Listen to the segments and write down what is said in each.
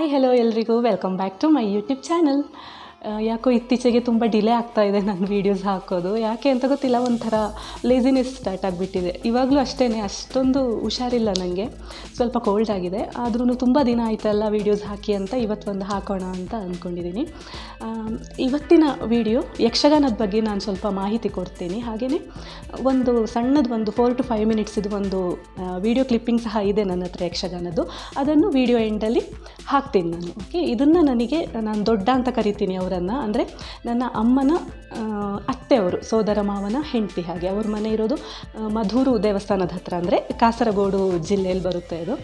Hi hello ಎಲ್ರಿಗೂ welcome back to my YouTube channel ಯಾಕೋ ಇತ್ತೀಚೆಗೆ ತುಂಬ ಡಿಲೇ ಆಗ್ತಾ ಇದೆ ನನ್ನ ವೀಡಿಯೋಸ್ ಹಾಕೋದು. ಯಾಕೆ ಅಂತ ಗೊತ್ತಿಲ್ಲ, ಒಂಥರ ಲೇಸಿನೆಸ್ ಸ್ಟಾರ್ಟ್ ಆಗಿಬಿಟ್ಟಿದೆ. ಇವಾಗಲೂ ಅಷ್ಟೇ ಅಷ್ಟೊಂದು ಹುಷಾರಿಲ್ಲ ನನಗೆ ಸ್ವಲ್ಪ ಕೋಲ್ಡ್ ಆಗಿದೆ. ಆದ್ರೂ ತುಂಬ ದಿನ ಆಯ್ತಲ್ಲ ವೀಡಿಯೋಸ್ ಹಾಕಿ ಅಂತ ಇವತ್ತು ಒಂದು ಹಾಕೋಣ ಅಂತ ಅಂದ್ಕೊಂಡಿದ್ದೀನಿ ಇವತ್ತಿನ ವಿಡಿಯೋ ಯಕ್ಷಗಾನದ ಬಗ್ಗೆ ನಾನು ಸ್ವಲ್ಪ ಮಾಹಿತಿ ಕೊಡ್ತೀನಿ. ಹಾಗೆಯೇ ಒಂದು ಸಣ್ಣದು ಒಂದು ಫೋರ್ ಟು ಫೈವ್ ಮಿನಿಟ್ಸ್ ಇದು ಒಂದು ವಿಡಿಯೋ ಕ್ಲಿಪ್ಪಿಂಗ್ ಸಹ ಇದೆ ನನ್ನ ಹತ್ರ ಯಕ್ಷಗಾನದ್ದು. ಅದನ್ನು ವಿಡಿಯೋ ಎಂಡಲ್ಲಿ ಹಾಕ್ತೀನಿ ನಾನು ಓಕೆ ಇದನ್ನು ನನಗೆ ನಾನು ದೊಡ್ಡ ಅಂತ ಕರಿತೀನಿ ಅವರನ್ನು, ಅಂದರೆ ನನ್ನ ಅಮ್ಮನ ಅತ್ತೆಯವರು, ಸೋದರ ಮಾವನ ಹೆಂಡತಿ ಹಾಗೆ. ಅವ್ರ ಮನೆ ಇರೋದು ಮಧೂರು ದೇವಸ್ಥಾನದ ಹತ್ರ, ಅಂದರೆ ಕಾಸರಗೋಡು ಜಿಲ್ಲೆಯಲ್ಲಿ ಬರುತ್ತೆ ಅದು.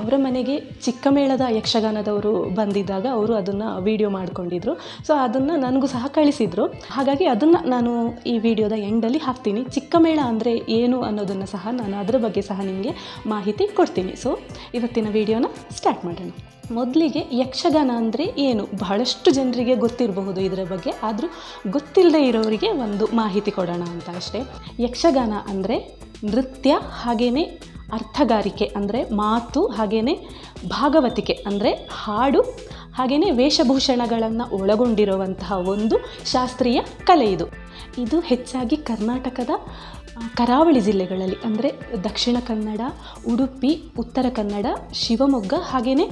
ಅವರ ಮನೆಗೆ ಚಿಕ್ಕಮೇಳದ ಯಕ್ಷಗಾನದವರು ಬಂದಿದ್ದಾಗ ಅವರು ಅದನ್ನು ವಿಡಿಯೋ ಮಾಡ್ಕೊಂಡಿದ್ರು. ಸೊ ಅದನ್ನು ನನಗೂ ಸಹ ಕಳಿಸಿದರು. ಹಾಗಾಗಿ ಅದನ್ನು ನಾನು ಈ ವಿಡಿಯೋದ ಎಂಡಲ್ಲಿ ಹಾಕ್ತೀನಿ. ಚಿಕ್ಕಮೇಳ ಅಂದರೆ ಏನು ಅನ್ನೋದನ್ನು ಸಹ ನಾನು ಅದರ ಬಗ್ಗೆ ಸಹ ನಿಮಗೆ ಮಾಹಿತಿ ಕೊಡ್ತೀನಿ. ಸೊ ಇವತ್ತಿನ ವಿಡಿಯೋನ ಸ್ಟಾರ್ಟ್ ಮಾಡೋಣ. ಮೊದಲಿಗೆ ಯಕ್ಷಗಾನ ಅಂದರೆ ಏನು? ಬಹಳಷ್ಟು ಜನರಿಗೆ ಗೊತ್ತಿರಬಹುದು ಇದರ ಬಗ್ಗೆ, ಆದರೂ ಗೊತ್ತಿಲ್ಲದೆ ಇರೋರಿಗೆ ಒಂದು ಮಾಹಿತಿ ಕೊಡೋಣ ಅಂತ ಅಷ್ಟೇ. ಯಕ್ಷಗಾನ ಅಂದರೆ ನೃತ್ಯ ಹಾಗೆಯೇ ಅರ್ಥಗಾರಿಕೆ ಅಂದರೆ ಮಾತು ಹಾಗೆಯೇ ಭಾಗವತಿಕೆ ಅಂದರೆ ಹಾಡು ಹಾಗೆಯೇ ವೇಷಭೂಷಣಗಳನ್ನು ಒಳಗೊಂಡಿರುವಂತಹ ಒಂದು ಶಾಸ್ತ್ರೀಯ ಕಲೆ ಇದು. ಇದು ಹೆಚ್ಚಾಗಿ ಕರ್ನಾಟಕದ ಕರಾವಳಿ ಜಿಲ್ಲೆಗಳಲ್ಲಿ ಅಂದರೆ ದಕ್ಷಿಣ ಕನ್ನಡ, ಉಡುಪಿ, ಉತ್ತರ ಕನ್ನಡ, ಶಿವಮೊಗ್ಗ ಹಾಗೆಯೇ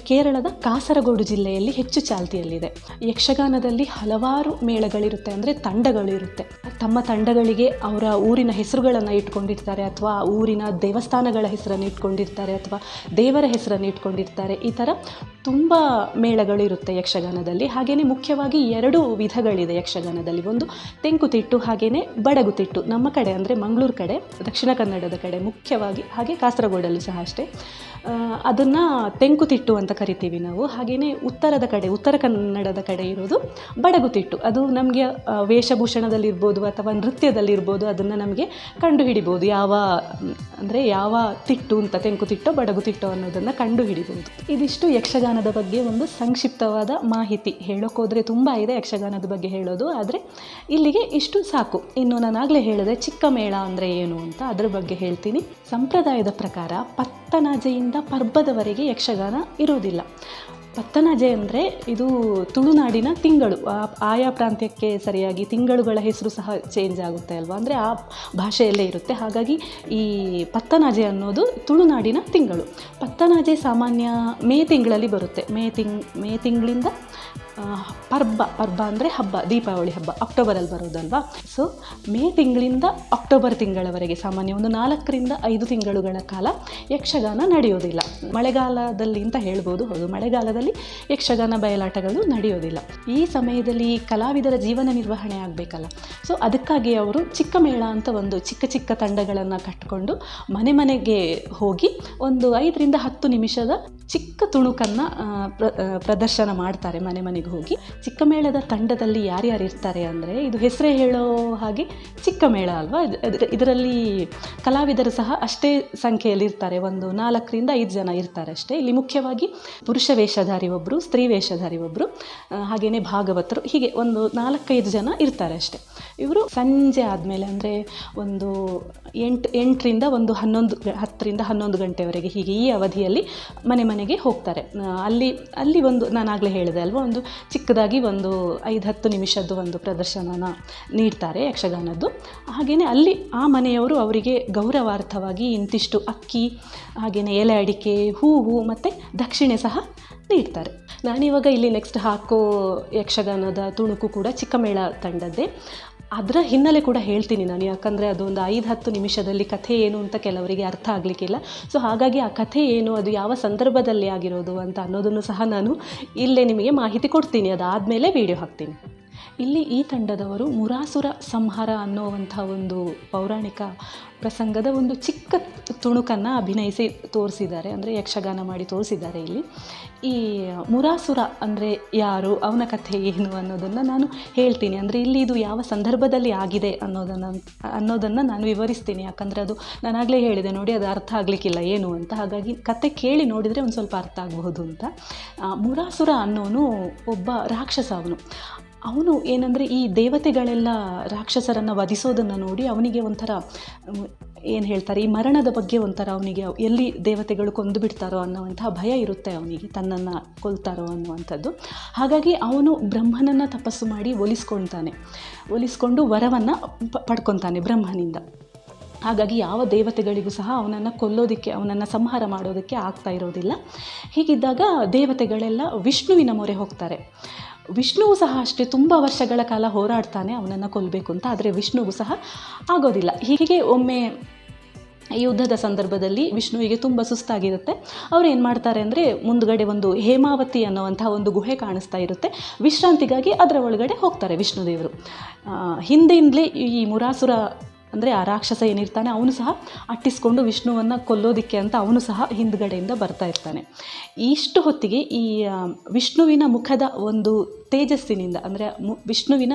ಕೇರಳದ ಕಾಸರಗೋಡು ಜಿಲ್ಲೆಯಲ್ಲಿ ಹೆಚ್ಚು ಚಾಲ್ತಿಯಲ್ಲಿದೆ. ಯಕ್ಷಗಾನದಲ್ಲಿ ಹಲವಾರು ಮೇಳಗಳಿರುತ್ತೆ ಅಂದರೆ ತಂಡಗಳಿರುತ್ತೆ. ತಮ್ಮ ತಂಡಗಳಿಗೆ ಅವರ ಊರಿನ ಹೆಸರುಗಳನ್ನು ಇಟ್ಕೊಂಡಿರ್ತಾರೆ ಅಥವಾ ಊರಿನ ದೇವಸ್ಥಾನಗಳ ಹೆಸರನ್ನು ಇಟ್ಕೊಂಡಿರ್ತಾರೆ ಅಥವಾ ದೇವರ ಹೆಸರನ್ನು ಇಟ್ಕೊಂಡಿರ್ತಾರೆ. ಈ ಥರ ತುಂಬ ಮೇಳಗಳಿರುತ್ತೆ ಯಕ್ಷಗಾನದಲ್ಲಿ. ಹಾಗೆಯೇ ಮುಖ್ಯವಾಗಿ ಎರಡು ವಿಧಗಳಿದೆ ಯಕ್ಷಗಾನದಲ್ಲಿ. ಒಂದು ತೆಂಕುತಿಟ್ಟು ಹಾಗೆಯೇ ಬಡಗುತಿಟ್ಟು. ನಮ್ಮ ಕಡೆ ಅಂದರೆ ಮಂಗಳೂರು ಕಡೆ ದಕ್ಷಿಣ ಕನ್ನಡದ ಕಡೆ ಮುಖ್ಯವಾಗಿ ಹಾಗೆ ಕಾಸರಗೋಡಲ್ಲೂ ಸಹ ಅಷ್ಟೇ. ಅದನ್ನು ತೆಂಕುತಿಟ್ಟು ಅಂತ ಕರಿತೀವಿ ನಾವು. ಹಾಗೆಯೇ ಉತ್ತರದ ಕಡೆ, ಉತ್ತರ ಕನ್ನಡದ ಕಡೆ ಇರೋದು ಬಡಗುತಿಟ್ಟು. ಅದು ನಮಗೆ ವೇಷಭೂಷಣದಲ್ಲಿರ್ಬೋದು ಅಥವಾ ನೃತ್ಯದಲ್ಲಿರ್ಬೋದು ಅದನ್ನು ನಮಗೆ ಕಂಡುಹಿಡಿಬೋದು. ಯಾವ, ಅಂದರೆ ಯಾವ ತಿಟ್ಟು ಅಂತ ತೆಂಕುತಿಟ್ಟೋ ಬಡಗುತಿಟ್ಟೋ ಅನ್ನೋದನ್ನು ಕಂಡುಹಿಡಿಬೋದು. ಇದಿಷ್ಟು ಯಕ್ಷಗಾನದ ಬಗ್ಗೆ ಒಂದು ಸಂಕ್ಷಿಪ್ತವಾದ ಮಾಹಿತಿ. ಹೇಳೋಕ್ಕೋದ್ರೆ ತುಂಬ ಇದೆ ಯಕ್ಷಗಾನದ ಬಗ್ಗೆ ಹೇಳೋದು, ಆದರೆ ಇಲ್ಲಿಗೆ ಇಷ್ಟು ಸಾಕು. ಇನ್ನು ನಾನು ಆಗಲೇ ಹೇಳಿದೆ ಚಿಕ್ಕ ಮೇಳ ಅಂದರೆ ಏನು ಅಂತ. ಅದರ ಬಗ್ಗೆ ಹೇಳ್ತೀನಿ. ಸಂಪ್ರದಾಯದ ಪ್ರಕಾರ ಪತ್ತನಾಜೆಯಿಂದ ಪರ್ಬದವರೆಗೆ ಯಕ್ಷಗಾನ ಇರೋದಿಲ್ಲ ಪತ್ತನಾಜೆ ಅಂದರೆ ಇದು ತುಳುನಾಡಿನ ತಿಂಗಳು. ಆಯಾ ಪ್ರಾಂತ್ಯಕ್ಕೆ ಸರಿಯಾಗಿ ತಿಂಗಳುಗಳ ಹೆಸರು ಸಹ ಚೇಂಜ್ ಆಗುತ್ತೆ ಅಲ್ವಾ? ಅಂದರೆ ಆ ಭಾಷೆಯಲ್ಲೇ ಇರುತ್ತೆ. ಹಾಗಾಗಿ ಈ ಪತ್ತನಾಜೆ ಅನ್ನೋದು ತುಳುನಾಡಿನ ತಿಂಗಳು. ಪತ್ತನಾಜೆ ಸಾಮಾನ್ಯ ಮೇ ತಿಂಗಳಲ್ಲಿ ಬರುತ್ತೆ. ಮೇ ತಿಂಗ್, ಮೇ ತಿಂಗಳಿಂದ ಪರ್ಬ ಪರ್ಬ ಅಂದರೆ ಹಬ್ಬ, ದೀಪಾವಳಿ ಹಬ್ಬ, ಅಕ್ಟೋಬರಲ್ಲಿ ಬರೋದಲ್ವಾ ಸೊ ಮೇ ತಿಂಗಳಿಂದ ಅಕ್ಟೋಬರ್ ತಿಂಗಳವರೆಗೆ, ಸಾಮಾನ್ಯ ಒಂದು ನಾಲ್ಕರಿಂದ ಐದು ತಿಂಗಳುಗಳ ಕಾಲ ಯಕ್ಷಗಾನ ನಡೆಯೋದಿಲ್ಲ. ಮಳೆಗಾಲದಲ್ಲಿ ಅಂತ ಹೇಳ್ಬೋದು, ಹೌದು, ಮಳೆಗಾಲದಲ್ಲಿ ಯಕ್ಷಗಾನ ಬಯಲಾಟಗಳು ನಡೆಯೋದಿಲ್ಲ. ಈ ಸಮಯದಲ್ಲಿ ಕಲಾವಿದರ ಜೀವನ ನಿರ್ವಹಣೆ ಆಗಬೇಕಲ್ಲ. ಸೊ ಅದಕ್ಕಾಗಿ ಅವರು ಚಿಕ್ಕ ಮೇಳ ಅಂತ ಒಂದು ಚಿಕ್ಕ ಚಿಕ್ಕ ತಂಡಗಳನ್ನು ಕಟ್ಟಿಕೊಂಡು ಮನೆ ಮನೆಗೆ ಹೋಗಿ ಒಂದು ಐದರಿಂದ ಹತ್ತು ನಿಮಿಷದ ಚಿಕ್ಕ ತುಣುಕನ್ನು ಪ್ರ ಪ್ರದರ್ಶನ ಮಾಡ್ತಾರೆ ಮನೆ ಮನೆಗೆ ಹೋಗಿ. ಚಿಕ್ಕ ಮೇಳದ ತಂಡದಲ್ಲಿ ಯಾರ್ಯಾರು ಇರ್ತಾರೆ ಅಂದರೆ, ಇದು ಹೆಸರೇ ಹೇಳೋ ಹಾಗೆ ಚಿಕ್ಕ ಮೇಳ ಅಲ್ವಾ? ಇದ್- ಇದ್ರ- ಇದರಲ್ಲಿ ಕಲಾವಿದರು ಸಹ ಅಷ್ಟೇ ಸಂಖ್ಯೆಯಲ್ಲಿ ಇರ್ತಾರೆ. ಒಂದು ನಾಲ್ಕರಿಂದ ಐದು ಜನ ಇರ್ತಾರೆ ಅಷ್ಟೇ. ಇಲ್ಲಿ ಮುಖ್ಯವಾಗಿ ಪುರುಷ ವೇಷಧಾರಿ ಒಬ್ಬರು ಸ್ತ್ರೀ ವೇಷಧಾರಿ ಒಬ್ಬರು ಹಾಗೆಯೇ ಭಾಗವತರು, ಹೀಗೆ ಒಂದು ನಾಲ್ಕೈದು ಜನ ಇರ್ತಾರೆ ಅಷ್ಟೇ. ಇವರು ಸಂಜೆ ಆದಮೇಲೆ ಅಂದರೆ ಒಂದು ಎಂಟು, ಎಂಟರಿಂದ ಒಂದು ಹನ್ನೊಂದು, ಹತ್ತರಿಂದ ಹನ್ನೊಂದು ಗಂಟೆವರೆಗೆ ಹೀಗೆ ಈ ಅವಧಿಯಲ್ಲಿ ಮನೆ ಮನೆಗೆ ಹೋಗ್ತಾರೆ. ಅಲ್ಲಿ ಅಲ್ಲಿ ಒಂದು, ನಾನು ಆಗಲೇ ಹೇಳಿದೆ ಅಲ್ವಾ, ಒಂದು ಚಿಕ್ಕದಾಗಿ ಒಂದು ಐದು ಹತ್ತು ನಿಮಿಷದ್ದು ಒಂದು ಪ್ರದರ್ಶನನ ನೀಡ್ತಾರೆ ಯಕ್ಷಗಾನದ್ದು. ಹಾಗೆಯೇ ಅಲ್ಲಿ ಆ ಮನೆಯವರು ಅವರಿಗೆ ಗೌರವಾರ್ಥವಾಗಿ ಇಂತಿಷ್ಟು ಅಕ್ಕಿ ಹಾಗೆಯೇ ಎಲೆ ಅಡಿಕೆ, ಹೂವು ಮತ್ತು ದಕ್ಷಿಣೆ ಸಹ ನೀಡ್ತಾರೆ. ನಾನಿವಾಗ ಇಲ್ಲಿ ನೆಕ್ಸ್ಟ್ ಹಾಕೋ ಯಕ್ಷಗಾನದ ತುಣುಕು ಕೂಡ ಚಿಕ್ಕಮೇಳ ತಂಡದ್ದೇ. ಅದರ ಹಿನ್ನೆಲೆ ಕೂಡ ಹೇಳ್ತೀನಿ ನಾನು, ಯಾಕಂದರೆ ಅದೊಂದು ಐದು ಹತ್ತು ನಿಮಿಷದಲ್ಲಿ ಕಥೆ ಏನು ಅಂತ ಕೆಲವರಿಗೆ ಅರ್ಥ ಆಗಲಿಕ್ಕಿಲ್ಲ. ಸೊ ಹಾಗಾಗಿ ಆ ಕಥೆ ಏನು, ಅದು ಯಾವ ಸಂದರ್ಭದಲ್ಲಿ ಆಗಿರೋದು ಅಂತ ಅನ್ನೋದನ್ನು ಸಹ ನಾನು ಇಲ್ಲೇ ನಿಮಗೆ ಮಾಹಿತಿ ಕೊಡ್ತೀನಿ, ಅದಾದಮೇಲೆ ವಿಡಿಯೋ ಹಾಕ್ತೀನಿ. ಇಲ್ಲಿ ಈ ತಂಡದವರು ಮುರಾಸುರ ಸಂಹಾರ ಅನ್ನುವಂಥ ಒಂದು ಪೌರಾಣಿಕ ಪ್ರಸಂಗದ ಒಂದು ಚಿಕ್ಕ ತುಣುಕನ್ನು ಅಭಿನಯಿಸಿ ತೋರಿಸಿದ್ದಾರೆ, ಅಂದರೆ ಯಕ್ಷಗಾನ ಮಾಡಿ ತೋರಿಸಿದ್ದಾರೆ ಇಲ್ಲಿ. ಈ ಮುರಾಸುರ ಅಂದರೆ ಯಾರು, ಅವನ ಕಥೆ ಏನು ಅನ್ನೋದನ್ನು ನಾನು ಹೇಳ್ತೀನಿ. ಅಂದರೆ ಇಲ್ಲಿ ಇದು ಯಾವ ಸಂದರ್ಭದಲ್ಲಿ ಆಗಿದೆ ಅನ್ನೋದನ್ನು ಅನ್ನೋದನ್ನು ನಾನು ವಿವರಿಸ್ತೀನಿ. ಯಾಕಂದರೆ ಅದು ನಾನಾಗಲೇ ಹೇಳಿದೆ, ನೋಡಿ ಅದು ಅರ್ಥ ಆಗಲಿಕ್ಕಿಲ್ಲ ಏನು ಅಂತ. ಹಾಗಾಗಿ ಕತೆ ಕೇಳಿ ನೋಡಿದರೆ ಒಂದು ಸ್ವಲ್ಪ ಅರ್ಥ ಆಗಬಹುದು ಅಂತ. ಮುರಾಸುರ ಅನ್ನೋನು ಒಬ್ಬ ರಾಕ್ಷಸ ಅವನು ಅವನು ಏನಂದರೆ ಈ ದೇವತೆಗಳೆಲ್ಲ ರಾಕ್ಷಸರನ್ನು ವಧಿಸೋದನ್ನು ನೋಡಿ ಅವನಿಗೆ ಒಂಥರ ಏನು ಹೇಳ್ತಾರೆ, ಈ ಮರಣದ ಬಗ್ಗೆ ಒಂಥರ ಅವನಿಗೆ ಎಲ್ಲಿ ದೇವತೆಗಳು ಕೊಂದು ಬಿಡ್ತಾರೋ ಅನ್ನುವಂತಹ ಭಯ ಇರುತ್ತೆ ಅವನಿಗೆ, ತನ್ನನ್ನು ಕೊಲ್ತಾರೋ ಅನ್ನುವಂಥದ್ದು. ಹಾಗಾಗಿ ಅವನು ಬ್ರಹ್ಮನನ್ನು ತಪಸ್ಸು ಮಾಡಿ ಒಲಿಸ್ಕೊಳ್ತಾನೆ ಒಲಿಸ್ಕೊಂಡು ವರವನ್ನು ಪಡ್ಕೊತಾನೆ ಬ್ರಹ್ಮನಿಂದ. ಹಾಗಾಗಿ ಯಾವ ದೇವತೆಗಳಿಗೂ ಸಹ ಅವನನ್ನು ಕೊಲ್ಲೋದಕ್ಕೆ, ಅವನನ್ನು ಸಂಹಾರ ಮಾಡೋದಕ್ಕೆ ಆಗ್ತಾ ಇರೋದಿಲ್ಲ. ಹೀಗಿದ್ದಾಗ ದೇವತೆಗಳೆಲ್ಲ ವಿಷ್ಣುವಿನ ಮೊರೆ ಹೋಗ್ತಾರೆ. ವಿಷ್ಣುವು ಸಹ ಅಷ್ಟೇ ತುಂಬ ವರ್ಷಗಳ ಕಾಲ ಹೋರಾಡ್ತಾನೆ, ಅವನನ್ನು ಕೊಲ್ಲಬೇಕು ಅಂತ. ಆದರೆ ವಿಷ್ಣುವು ಸಹ ಆಗೋದಿಲ್ಲ. ಹೀಗೆ ಒಮ್ಮೆ ಯುದ್ಧದ ಸಂದರ್ಭದಲ್ಲಿ ವಿಷ್ಣುವಿಗೆ ತುಂಬ ಸುಸ್ತಾಗಿರುತ್ತೆ. ಅವ್ರು ಏನು ಮಾಡ್ತಾರೆ ಅಂದರೆ ಮುಂದುಗಡೆ ಒಂದು ಹೇಮಾವತಿ ಅನ್ನೋವಂಥ ಒಂದು ಗುಹೆ ಕಾಣಿಸ್ತಾ ಇರುತ್ತೆ. ವಿಶ್ರಾಂತಿಗಾಗಿ ಅದರ ಒಳಗಡೆ ಹೋಗ್ತಾರೆ ವಿಷ್ಣುದೇವರು. ಹಿಂದೆಯಿಂದಲೇ ಈ ಮುರಾಸುರ ಅಂದರೆ ಆ ರಾಕ್ಷಸ ಏನಿರ್ತಾನೆ, ಅವನು ಸಹ ಅಟ್ಟಿಸ್ಕೊಂಡು ವಿಷ್ಣುವನ್ನು ಕೊಲ್ಲೋದಿಕ್ಕೆ ಅಂತ ಅವನು ಸಹ ಹಿಂದ್ಗಡೆಯಿಂದ ಬರ್ತಾ ಇರ್ತಾನೆ. ಇಷ್ಟು ಹೊತ್ತಿಗೆ ಈ ವಿಷ್ಣುವಿನ ಮುಖದ ಒಂದು ತೇಜಸ್ಸಿನಿಂದ ಅಂದರೆ ವಿಷ್ಣುವಿನ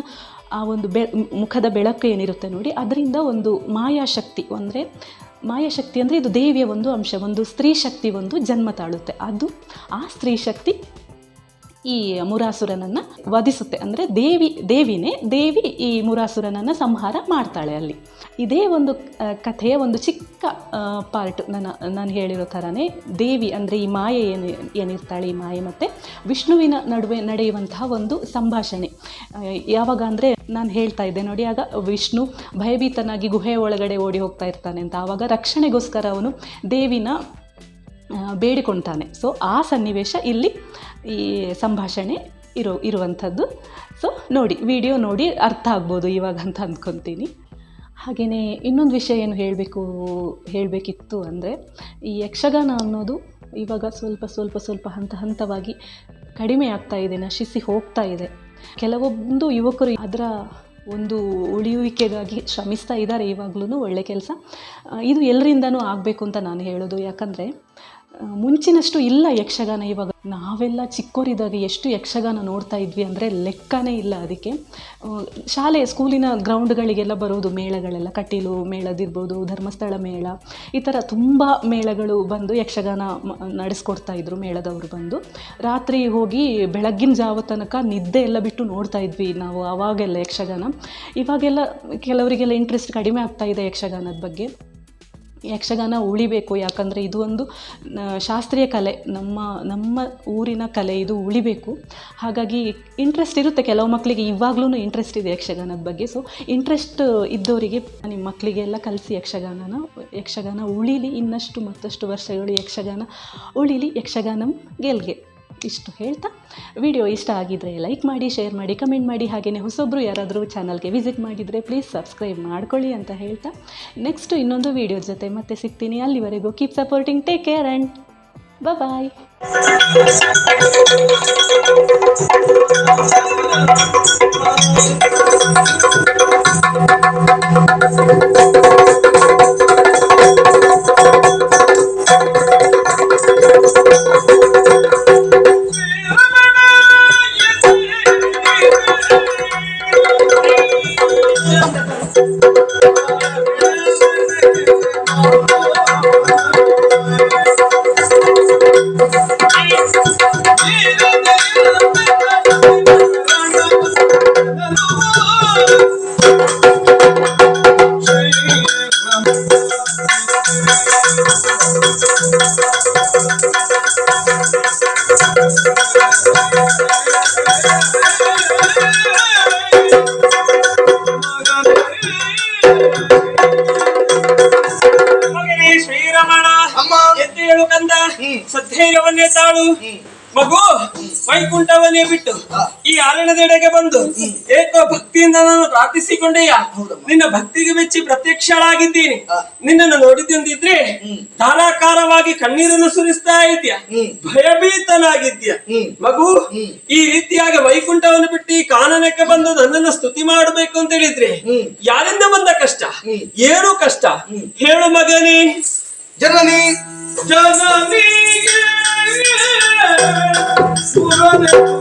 ಆ ಒಂದು ಬೆ, ಮುಖದ ಬೆಳಕು ಏನಿರುತ್ತೆ ನೋಡಿ, ಅದರಿಂದ ಒಂದು ಮಾಯಾಶಕ್ತಿ ಅಂದರೆ ಮಾಯಾಶಕ್ತಿ ಅಂದರೆ ಇದು ದೇವಿಯ ಒಂದು ಅಂಶ, ಒಂದು ಸ್ತ್ರೀ ಶಕ್ತಿ ಒಂದು ಜನ್ಮ ತಾಳುತ್ತೆ. ಅದು ಆ ಸ್ತ್ರೀ ಶಕ್ತಿ ಈ ಮುರಾಸುರನನ್ನು ವಧಿಸುತ್ತೆ. ಅಂದರೆ ದೇವಿ, ದೇವಿನೇ, ದೇವಿ ಈ ಮುರಾಸುರನನ್ನು ಸಂಹಾರ ಮಾಡ್ತಾಳೆ ಅಲ್ಲಿ. ಇದೇ ಒಂದು ಕಥೆಯ ಒಂದು ಚಿಕ್ಕ ಪಾರ್ಟ್ ನನ್ನ, ನಾನು ಹೇಳಿರೋ ಥರನೇ ದೇವಿ ಅಂದರೆ ಈ ಮಾಯೆ ಏನು, ಏನಿರ್ತಾಳೆ, ಈ ಮಾಯೆ ಮತ್ತು ವಿಷ್ಣುವಿನ ನಡುವೆ ನಡೆಯುವಂತಹ ಒಂದು ಸಂಭಾಷಣೆ. ಯಾವಾಗ ಅಂದರೆ ನಾನು ಹೇಳ್ತಾ ಇದ್ದೆ ನೋಡಿ, ಆಗ ವಿಷ್ಣು ಭಯಭೀತನಾಗಿ ಗುಹೆ ಒಳಗಡೆ ಓಡಿ ಹೋಗ್ತಾ ಇರ್ತಾನೆ ಅಂತ. ಆವಾಗ ರಕ್ಷಣೆಗೋಸ್ಕರ ಅವನು ದೇವಿನ ಬೇಡಿಕೊಳ್ತಾನೆ ಸೊ ಆ ಸನ್ನಿವೇಶ ಇಲ್ಲಿ ಈ ಸಂಭಾಷಣೆ ಇರೋ, ಇರುವಂಥದ್ದು. ಸೊ ನೋಡಿ ವಿಡಿಯೋ ನೋಡಿ ಅರ್ಥ ಆಗ್ಬೋದು ಇವಾಗ ಅಂತ ಅಂದ್ಕೊತೀನಿ. ಹಾಗೆಯೇ ಇನ್ನೊಂದು ವಿಷಯ ಏನು ಹೇಳಬೇಕು, ಹೇಳಬೇಕಿತ್ತು ಅಂದರೆ, ಈ ಯಕ್ಷಗಾನ ಅನ್ನೋದು ಇವಾಗ ಸ್ವಲ್ಪ ಸ್ವಲ್ಪ ಸ್ವಲ್ಪ ಹಂತ ಹಂತವಾಗಿ ಕಡಿಮೆ ಆಗ್ತಾ ಇದೆ, ನಶಿಸಿ ಹೋಗ್ತಾ ಇದೆ. ಕೆಲವೊಂದು ಯುವಕರು ಅದರ ಒಂದು ಉಳಿಯುವಿಕೆಗಾಗಿ ಶ್ರಮಿಸ್ತಾ ಇದ್ದಾರೆ ಇವಾಗಲೂ ಒಳ್ಳೆ ಕೆಲಸ. ಇದು ಎಲ್ಲರಿಂದನೂ ಆಗಬೇಕು ಅಂತ ನಾನು ಹೇಳೋದು. ಯಾಕಂದರೆ ಮುಂಚಿನಷ್ಟು ಇಲ್ಲ ಯಕ್ಷಗಾನ ಇವಾಗ. ನಾವೆಲ್ಲ ಚಿಕ್ಕವರಿದ್ದಾಗ ಎಷ್ಟು ಯಕ್ಷಗಾನ ನೋಡ್ತಾ ಇದ್ವಿ ಅಂದರೆ ಲೆಕ್ಕನೇ ಇಲ್ಲ ಅದಕ್ಕೆ. ಶಾಲೆ, ಸ್ಕೂಲಿನ ಗ್ರೌಂಡ್ಗಳಿಗೆಲ್ಲ ಬರೋದು ಮೇಳಗಳೆಲ್ಲ, ಕಟೀಲು ಮೇಳದಿರ್ಬೋದು, ಧರ್ಮಸ್ಥಳ ಮೇಳ, ಈ ಥರ ತುಂಬ ಮೇಳಗಳು ಬಂದು ಯಕ್ಷಗಾನ ನಡೆಸ್ಕೊಡ್ತಾ ಇದ್ರು, ಮೇಳದವರು ಬಂದು. ರಾತ್ರಿ ಹೋಗಿ ಬೆಳಗ್ಗಿನ ಜಾವ ತನಕ ನಿದ್ದೆ ಎಲ್ಲ ಬಿಟ್ಟು ನೋಡ್ತಾ ಇದ್ವಿ ನಾವು ಆವಾಗೆಲ್ಲ ಯಕ್ಷಗಾನ. ಇವಾಗೆಲ್ಲ ಕೆಲವರಿಗೆಲ್ಲ ಇಂಟ್ರೆಸ್ಟ್ ಕಡಿಮೆ ಆಗ್ತಾ ಇದೆ ಯಕ್ಷಗಾನದ ಬಗ್ಗೆ. ಯಕ್ಷಗಾನ ಉಳಿಬೇಕು, ಯಾಕಂದರೆ ಇದು ಒಂದು ಶಾಸ್ತ್ರೀಯ ಕಲೆ. ನಮ್ಮ ನಮ್ಮ ಊರಿನ ಕಲೆ ಇದು ಉಳಿಬೇಕು. ಹಾಗಾಗಿ ಇಂಟ್ರೆಸ್ಟ್ ಇರುತ್ತೆ. ಕೆಲವು ಮಕ್ಕಳಿಗೆ ಇವಾಗ್ಲೂ ಇಂಟ್ರೆಸ್ಟ್ ಇದೆ ಯಕ್ಷಗಾನದ ಬಗ್ಗೆ. ಸೊ ಇಂಟ್ರೆಸ್ಟ್ ಇದ್ದವರಿಗೆ ನಿಮ್ಮ ಮಕ್ಕಳಿಗೆಲ್ಲ ಕಲಿಸಿ ಯಕ್ಷಗಾನನ, ಯಕ್ಷಗಾನ ಉಳಿಲಿ ಇನ್ನಷ್ಟು ಮತ್ತಷ್ಟು ವರ್ಷಗಳು ಯಕ್ಷಗಾನ ಉಳಿಲಿ ಯಕ್ಷಗಾನಂ ಗೆಲ್ಗೆ. ಇಷ್ಟು ಹೇಳ್ತಾ. ವಿಡಿಯೋ ಇಷ್ಟ ಆಗಿದ್ರೆ ಲೈಕ್ ಮಾಡಿ, ಶೇರ್ ಮಾಡಿ, ಕಮೆಂಟ್ ಮಾಡಿ ಹಾಗೆಯೇ ಹೊಸೊಬ್ಬರು ಯಾರಾದರೂ ಚಾನಲ್ಗೆ ವಿಸಿಟ್ ಮಾಡಿದರೆ ಪ್ಲೀಸ್ ಸಬ್ಸ್ಕ್ರೈಬ್ ಮಾಡ್ಕೊಳ್ಳಿ ಅಂತ ಹೇಳ್ತಾ. ನೆಕ್ಸ್ಟ್ ಇನ್ನೊಂದು ವಿಡಿಯೋ ಜೊತೆ ಮತ್ತೆ ಸಿಗ್ತೀನಿ. ಅಲ್ಲಿವರೆಗೂ keep supporting take care and bye ಮಗನೇ ಶ್ರೀರಮಣ ಅಮ್ಮ. ಎದ್ದು ಹೇಳು ಕಂದ ಹ್ಮ್. ಸದ್ಧೈರ್ಯವನ್ನೇ ತಾಳು ಮಗು ವೈಕುಂಠವನ್ನೇ ಬಿಟ್ಟು ಈ ಅರಣ್ಯದೆಡೆಗೆ ಬಂದು ಏಕೋ ಭಕ್ತಿಯಿಂದ ನಾನು ಪ್ರಾರ್ಥಿಸಿಕೊಂಡೆಯ? ನಿನ್ನ ಭಕ್ತಿಗೆ ಮೆಚ್ಚಿ ಪ್ರತ್ಯಕ್ಷಳಾಗಿದ್ದೀನಿ. ನಿನ್ನನ್ನು ನೋಡಿದ್ದೆಂದಿದ್ರೆ ಧಾರಾಕಾರವಾಗಿ ಕಣ್ಣೀರನ್ನು ಸುರಿಸ್ತಾ ಇದ್ಯಾ. ಭಯಭೀತನಾಗಿದ್ಯಾ? ಮಗು ಈ ರೀತಿಯಾಗಿ ವೈಕುಂಠವನ್ನು ಬಿಟ್ಟು ಈ ಕಾನನಕ್ಕೆ ಬಂದು ನನ್ನನ್ನು ಸ್ತುತಿ ಮಾಡಬೇಕು ಅಂತ ಹೇಳಿದ್ರೆ. ಯಾರಿಂದ ಬಂದ ಕಷ್ಟ? ಏನು ಕಷ್ಟ? ಹೇಳು ಮಗನೇ. ಜನನಿ. ಜನನಿಗೆ Thank you.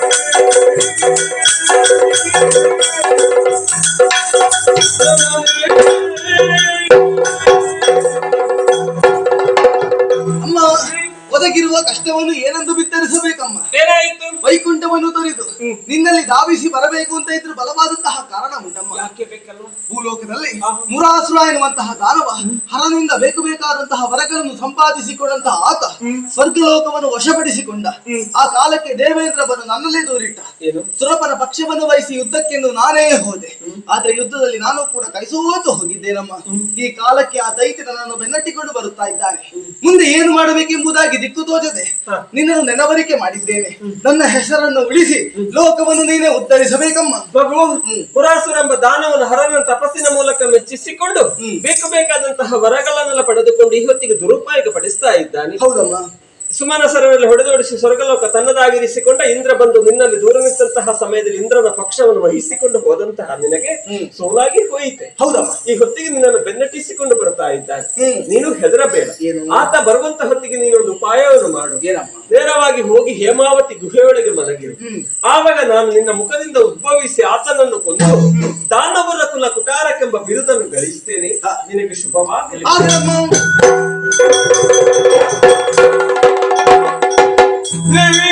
ಧಾವಿಸಿ ಬರಬೇಕು ಅಂತ ಇದ್ರೆ ಬಲವಾದಂತಹ ಕಾರಣ ಉಂಟಮ್ಮ ಯಾಕೆ ಬೇಕಲ್ವ? ಭೂಲೋಕದಲ್ಲಿ ಮುರಾಸುರ ಎನ್ನುವಂತಹ ದಾನವ ಹರನಿಂದ ಬೇಕು ಬೇಕಾದಂತಹ ವರಗಳನ್ನು ಸಂಪಾದಿಸಿಕೊಂಡಂತಹ ಆತ ಸ್ವರ್ಗಲೋಕವನ್ನು ವಶಪಡಿಸಿಕೊಂಡ. ಆ ಕಾಲಕ್ಕೆ ದೇವೇಂದ್ರ ಬಂದು ನನ್ನಲ್ಲೇ ದೂರಿಟ್ಟ. ಏನು? ಸುರಪರ ಪಕ್ಷವನ್ನು ವಹಿಸಿ ಯುದ್ಧಕ್ಕೆಂದು ನಾನೇ ಹೋದೆ. ಆದ್ರೆ ಯುದ್ಧದಲ್ಲಿ ನಾನು ಕೂಡ ಕೈಸೋತು ಹೋಗಿದ್ದೇನಮ್ಮ ಈ ಕಾಲಕ್ಕೆ ಆ ದೈತ್ಯ ನನ್ನನ್ನು ಬೆನ್ನಟ್ಟಿಕೊಂಡು ಬರುತ್ತಾ ಇದ್ದಾನೆ. ಮುಂದೆ ಏನು ಮಾಡಬೇಕೆಂಬುದಾಗಿ ದಿಕ್ಕು ತೋಚದೆ ನಿನ್ನನ್ನು ನೆನವರಿಕೆ ಮಾಡಿದ್ದೇನೆ. ನನ್ನ ಹೆಸರನ್ನು ಉಳಿಸಿ ಲೋಕವನ್ನು ನೀನೇ ಉದ್ಧರಿಸಬೇಕಮ್ಮ. ಪುರಾಸುರ ಎಂಬ ದಾನವನ್ನು ಹರನ ತಪಸ್ಸಿನ ಮೂಲಕ ಮೆಚ್ಚಿಸಿಕೊಂಡು ಬೇಕು ಬೇಕಾದಂತಹ ವರಗಳನ್ನೆಲ್ಲ ಪಡೆದುಕೊಂಡು ಈ ಹೊತ್ತಿಗೆ ದುರುಪಯೋಗ ಪಡಿಸ್ತಾ ಇದ್ದಾನೆ. ಹೌದಮ್ಮ. ಸುಮನಸರವೆಲ್ಲ ಹೊಡೆದೋಡಿಸಿ ಸ್ವರ್ಗಲೋಕ ತನ್ನದಾಗಿರಿಸಿಕೊಂಡ ಇಂದ್ರ ಬಂದು ನಿನ್ನಲ್ಲಿ ದೂರ ನಿಂತಹ ಸಮಯದಲ್ಲಿ ಇಂದ್ರನ ಪಕ್ಷವನ್ನು ವಹಿಸಿಕೊಂಡು ಹೋದಂತಹ ನಿನಗೆ ಸೋಲಾಗಿ ಹೋಯಿತೆ. ಹೌದಮ್ಮ. ಈ ಹೊತ್ತಿಗೆ ನಿನ್ನನ್ನು ಬೆನ್ನಟ್ಟಿಸಿಕೊಂಡು ಬರ್ತಾ ಇದ್ದಾನೆ. ನೀನು ಹೆದರಬೇಡ. ಆತ ಬರುವಂತ ಹೊತ್ತಿಗೆ ನೀನೊಂದು ಉಪಾಯವನ್ನು ಮಾಡು. ನೇರವಾಗಿ ಹೋಗಿ ಹೇಮಾವತಿ ಗುಹೆಯೊಳಗೆ ಮಲಗಿರು. ಆವಾಗ ನಾನು ನಿನ್ನ ಮುಖದಿಂದ ಉದ್ಭವಿಸಿ ಆತನನ್ನು ಕೊಂದು ದಾನವರ ಕುಲ ಕುಟಾರಕ್ಕೆಂಬ ಬಿರುದನ್ನು ಗಳಿಸುತ್ತೇನೆ ನಿನಗೆ ಶುಭವಾಗಲಿ. There